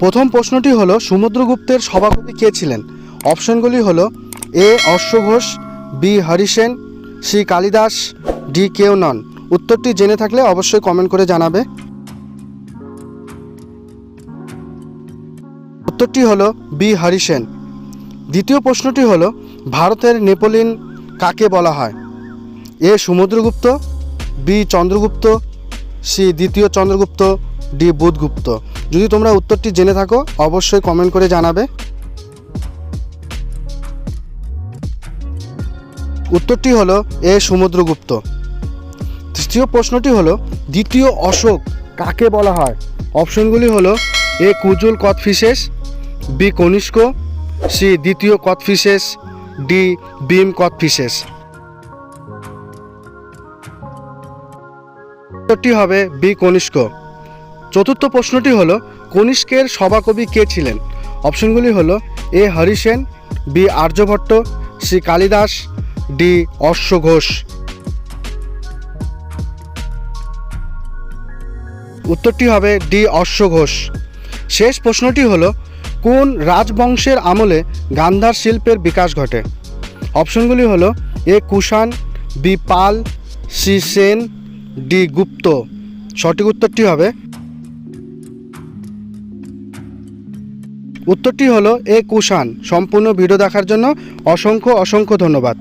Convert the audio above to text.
প্রথম প্রশ্নটি হলো, সমুদ্রগুপ্তের সভাপতি কে ছিলেন? অপশনগুলি হলো, এ. অশ্ব Ghosh B. Harisena, C. Kalidasa, D. কেউ নন। উত্তরটি জেনে থাকলে অবশ্যই কমেন্ট করে জানাবে। উত্তরটি হলো, বি. হরিসেন। দ্বিতীয় প্রশ্নটি হলো, ভারতের নেপোলিয়ন কাকে বলা হয়? A. Samudragupta, B. Chandragupta, C. দ্বিতীয় চন্দ্রগুপ্ত ডি বুধগুপ্ত। যদি তোমরা উত্তরটি জেনে থাকো, অবশ্যই কমেন্ট করে জানাবে। উত্তরটি হলো এ সমুদ্রগুপ্ত। তৃতীয় প্রশ্নটি হলো, দ্বিতীয় অশোক কাকে বলা হয়? অপশনগুলি হলো, A Kujula Kadphises B Kanishka, C দ্বিতীয় কৎফিসেস ডি বিম কৎফিসেস উত্তরটি হবে বি কনিষ্ক। চতুর্থ প্রশ্নটি হলো, কনিষ্কের সভাকবি কে ছিলেন? অপশনগুলি হলো, A Harisena, B Aryabhata, C Kalidasa, D অশ্ব ঘোষ উত্তরটি হবে ডি অশ্ব ঘোষ শেষ প্রশ্নটি হলো, কোন রাজবংশের আমলে গান্ধার শিল্পের বিকাশ ঘটে? অপশনগুলি হলো, A Kushan, B Pala, C Sena, D Gupta. সঠিক উত্তরটি হবে উত্তরটি হলো এ কুষাণ। সম্পূর্ণ ভিডিও দেখার জন্য অসংখ্য অসংখ্য ধন্যবাদ।